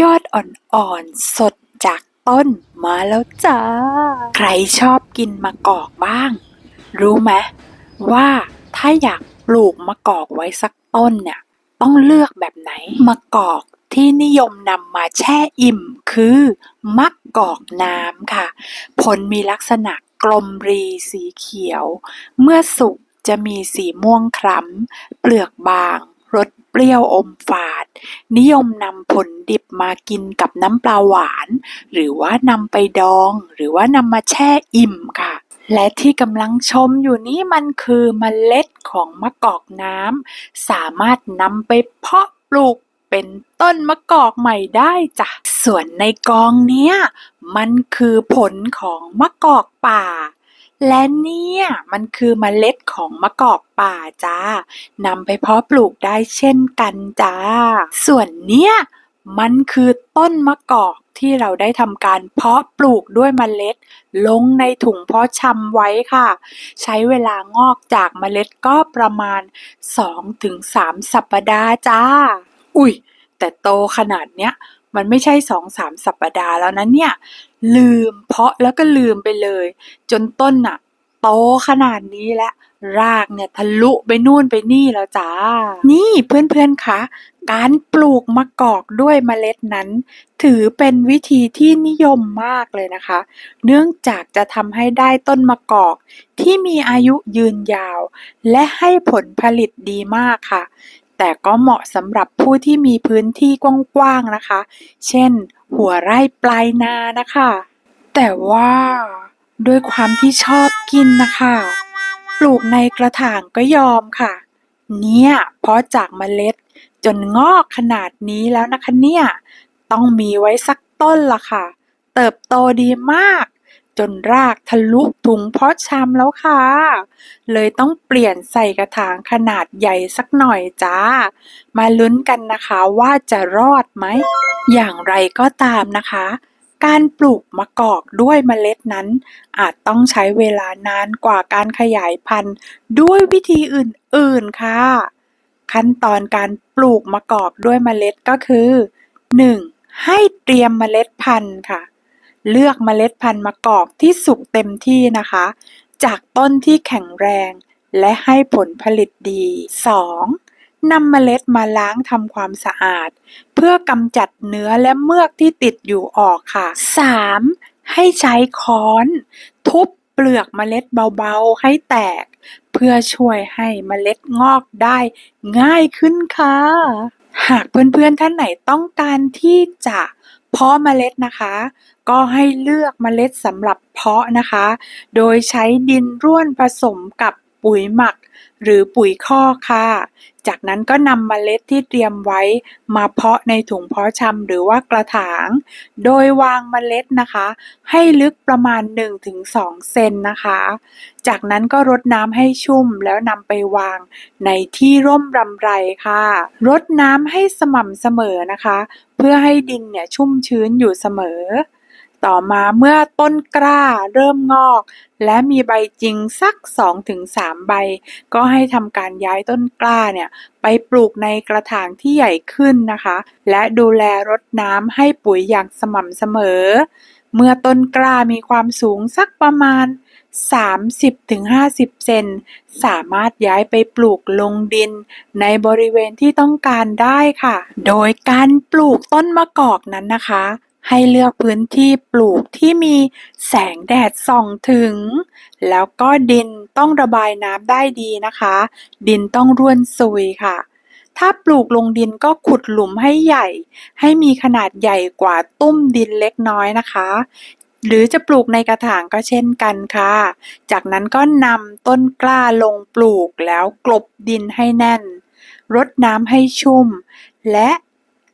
ยอดอ่อนๆ สดจากต้นมาแล้วจ้า ใครชอบกินมะกอกบ้าง รู้ไหมว่าถ้าอยากปลูกมะกอกไว้สักต้นเนี่ย ต้องเลือกแบบไหน มะกอกที่นิยมนำมาแช่อิ่มคือมะกอกน้ำค่ะ ผลมีลักษณะกลมรีสีเขียว เมื่อสุกจะมีสีม่วงคล้ำ เปลือกบาง เปรี้ยวอมฝาด นิยมนำผลดิบมากินกับน้ำปลาหวาน หรือว่านำไปดอง หรือว่านำมาแช่อิ่มค่ะ และที่กำลังชมอยู่นี้มันคือเมล็ดของมะกอกน้ำสามารถนำไปเพาะปลูกเป็นต้นมะกอกใหม่ได้จ้ะ ส่วนในกองเนี้ยมันคือผลของมะกอกป่า และเนี่ยมันคือเมล็ดของมะกอกป่าจ้านำไปเพาะปลูกได้เช่นกันจ้า ส่วนเนี้ยมันคือต้นมะกอกที่เราได้ทำการเพาะปลูกด้วยเมล็ด ลงในถุงเพาะชำไว้ค่ะ ใช้เวลางอกจากเมล็ดก็ประมาณ 2-3 สัปดาห์จ้า อุ้ยแต่โตขนาดเนี้ย มันไม่ใช่สองสามสัปดาห์แล้วนะเนี่ย ลืมเพาะแล้วก็ลืมไปเลย จนต้นน่ะโตขนาดนี้แล้วรากเนี่ยทะลุไปนู่นไปนี่แล้วจ้า นี่เพื่อนๆคะการปลูกมะกอกด้วยเมล็ดนั้น ถือเป็นวิธีที่นิยมมากเลยนะคะ เนื่องจากจะทำให้ได้ต้นมะกอกที่มีอายุยืนยาว และให้ผลผลิตดีมากค่ะ แต่ก็เหมาะสำหรับผู้ที่มีพื้นที่กว้างๆนะคะ เช่น หัวไร่ปลายนานะคะ แต่ว่าด้วยความที่ชอบกินนะคะ ปลูกในกระถางก็ยอมค่ะ เนี่ยเพราะจากเมล็ดจนงอกขนาดนี้แล้วนะคะเนี่ย ต้องมีไว้สักต้นละค่ะ เติบโตดีมาก นรากทะลุถุงเพาะชำแล้วค่ะ เลยต้องเปลี่ยนใส่กระถางขนาดใหญ่สักหน่อยจ้า มาลุ้นกันนะคะว่าจะรอดไหม อย่างไรก็ตามนะคะ การปลูกมะกอกด้วยเมล็ดนั้น อาจต้องใช้เวลานานกว่าการขยายพันธุ์ด้วยวิธีอื่น ๆ ค่ะ ขั้นตอนการปลูกมะกอกด้วยเมล็ดก็คือ 1. ให้เตรียมเมล็ดพันธุ์ค่ะ เลือกเมล็ดพันธุ์มะกอกที่สุกเต็มที่นะคะ จากต้นที่แข็งแรงและให้ผลผลิตดี 2. นำเมล็ดมาล้างทำความสะอาด เพื่อกำจัดเนื้อและเมือกที่ติดอยู่ออกค่ะ 3. ให้ใช้ค้อน ทุบเปลือกเมล็ดเบาๆให้แตก เพื่อช่วยให้เมล็ดงอกได้ง่ายขึ้นค่ะ หากเพื่อนๆท่านไหนต้องการที่จะ เพาะเมล็ดนะคะ ก็ให้เลือกเมล็ดสำหรับเพาะนะคะ โดยใช้ดินร่วนผสมกับ ปุ๋ยหมัก หรือปุ๋ยคอกค่ะ จากนั้นก็นำเมล็ดที่เตรียมไว้มาเพาะในถุงเพาะชำหรือว่ากระถาง โดยวางเมล็ดนะคะ ให้ลึกประมาณ 1-2 เซนนะคะ จากนั้นก็รดน้ำให้ชุ่มแล้วนำไปวางในที่ร่มรำไรค่ะ รดน้ำให้สม่ำเสมอนะคะ เพื่อให้ดินเนี่ยชุ่มชื้นอยู่เสมอ ต่อมาเมื่อต้นกล้าเริ่มงอก และมีใบจริงสัก 2-3 ใบ ก็ให้ทำการย้ายต้นกล้าเนี่ยไปปลูกในกระถางที่ใหญ่ขึ้นนะคะ และดูแลรดน้ำให้ปุ๋ยอย่างสม่ำเสมอ เมื่อต้นกล้ามีความสูงสักประมาณ 30-50 เซน สามารถย้ายไปปลูกลงดิน ในบริเวณที่ต้องการได้ค่ะ โดยการปลูกต้นมะกอกนั้นนะคะ ให้เลือกพื้นที่ปลูกที่มีแสงแดดส่องถึง แล้วก็ดินต้องระบายน้ำได้ดีนะคะ ดินต้องร่วนซุยค่ะ ถ้าปลูกลงดินก็ขุดหลุมให้ใหญ่ ให้มีขนาดใหญ่กว่าตุ้มดินเล็กน้อยนะคะ หรือจะปลูกในกระถางก็เช่นกันค่ะ จากนั้นก็นำต้นกล้าลงปลูกแล้วกลบดินให้แน่น รดน้ำให้ชุ่ม และ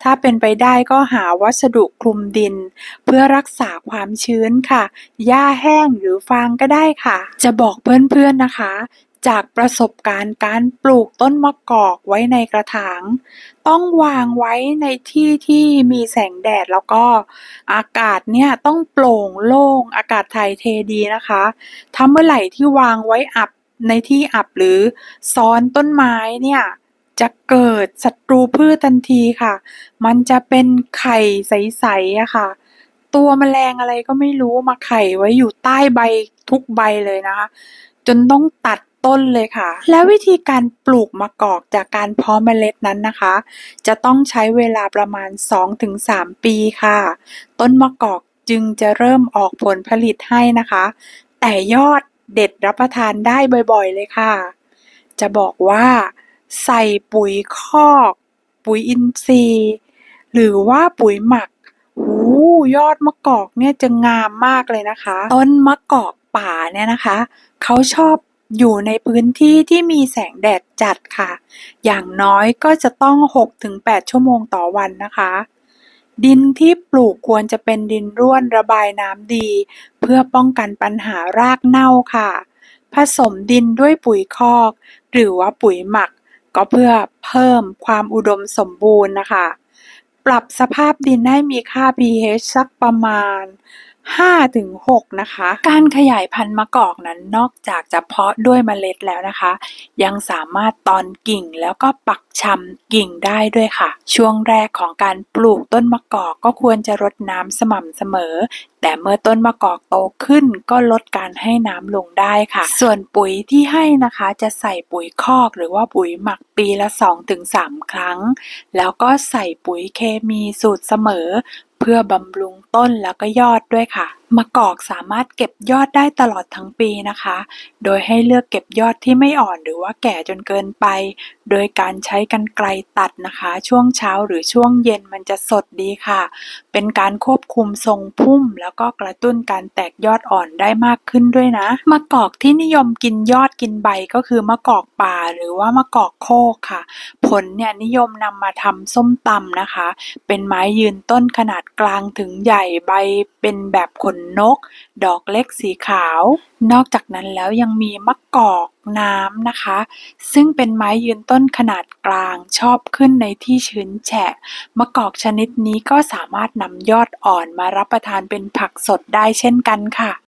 ถ้าเป็นไปได้ก็หาวัสดุคลุมดิน เพื่อรักษาความชื้นค่ะ หญ้าแห้งหรือฟางก็ได้ค่ะ จะบอกเพื่อนๆนะคะ จากประสบการณ์การปลูกต้นมะกอกไว้ในกระถาง ต้องวางไว้ในที่ที่มีแสงแดดแล้วก็อากาศเนี่ยต้องโปร่งโล่งอากาศถ่ายเทดีนะคะถ้าเมื่อไหร่ที่วางไว้อับในที่อับหรือซ้อนต้นไม้เนี่ย จะเกิดศัตรูพืชทันทีค่ะ มันจะเป็นไข่ใสๆอะค่ะ ตัวแมลงอะไรก็ไม่รู้มาไข่ไว้อยู่ใต้ใบทุกใบเลยนะคะ จนต้องตัดต้นเลยค่ะ แล้ววิธีการปลูกมะกอกจากการเพาะเมล็ดนั้นนะคะ จะต้องใช้เวลาประมาณ 2-3 ปีค่ะ ต้นมะกอกจึงจะเริ่มออกผลผลิตให้นะคะ แต่ยอดเด็ดรับประทานได้บ่อยๆเลยค่ะ จะบอกว่า ใส่ปุ๋ยคอก ปุ๋ยอินทรีย์ หรือว่าปุ๋ยหมักโอ้ยอดมะกอกเนี่ยจะงามมากเลยนะคะ ต้นมะกอกป่าเนี่ยนะคะ เขาชอบอยู่ในพื้นที่ที่มีแสงแดดจัดค่ะ อย่างน้อยก็จะต้อง 6-8 ชั่วโมงต่อวันนะคะ ดินที่ปลูกควรจะเป็นดินร่วนระบายน้ำดี เพื่อป้องกันปัญหารากเน่าค่ะ ผสมดินด้วยปุ๋ยคอก หรือว่าปุ๋ยหมัก ก็เพื่อเพิ่มความอุดมสมบูรณ์นะคะ ปรับสภาพดินให้มีค่า pH สักประมาณ 5-6 นะคะ การขยายพันธุ์มะกอกนั้นนอกจากจะเพาะด้วยเมล็ดแล้วนะคะ ยังสามารถตอนกิ่งแล้วก็ปักชำกิ่งได้ด้วยค่ะ ช่วงแรกของการปลูกต้นมะกอกก็ควรจะรดน้ำสม่ำเสมอ แต่เมื่อต้นมะกอกโตขึ้นก็ลดการให้น้ำลงได้ค่ะ ส่วนปุ๋ยที่ให้นะคะจะใส่ปุ๋ยคอกหรือว่าปุ๋ยหมักปีละ 2-3 ครั้ง แล้วก็ใส่ปุ๋ยเคมีสูตรเสมอเพื่อบำรุงต้นแล้วก็ยอดด้วยค่ะมะกอกสามารถเก็บยอดได้ตลอดทั้งปีนะคะ โดยให้เลือกเก็บยอดที่ไม่อ่อนหรือว่าแก่จนเกินไป โดยการใช้กรรไกรตัดนะคะ ช่วงเช้าหรือช่วงเย็นมันจะสดดีค่ะ เป็นการควบคุมทรงพุ่ม แล้วก็กระตุ้นการแตกยอดอ่อนได้มากขึ้นด้วยนะ มะกอกที่นิยมกินยอดกินใบก็คือมะกอกป่าหรือว่ามะกอกโคกค่ะ ผลเนี่ยนิยมนำมาทำส้มตำนะคะ เป็นไม้ยืนต้นขนาดกลางถึงใหญ่ใบเป็นแบบขนนก ดอกเล็กสีขาว นอกจากนั้นแล้วยังมีมะกอกน้ำนะคะ ซึ่งเป็นไม้ยืนต้นขนาดกลางชอบขึ้นในที่ชื้นแฉะ มะกอกชนิดนี้ก็สามารถนำยอดอ่อนมารับประทานเป็นผักสดได้เช่นกันค่ะ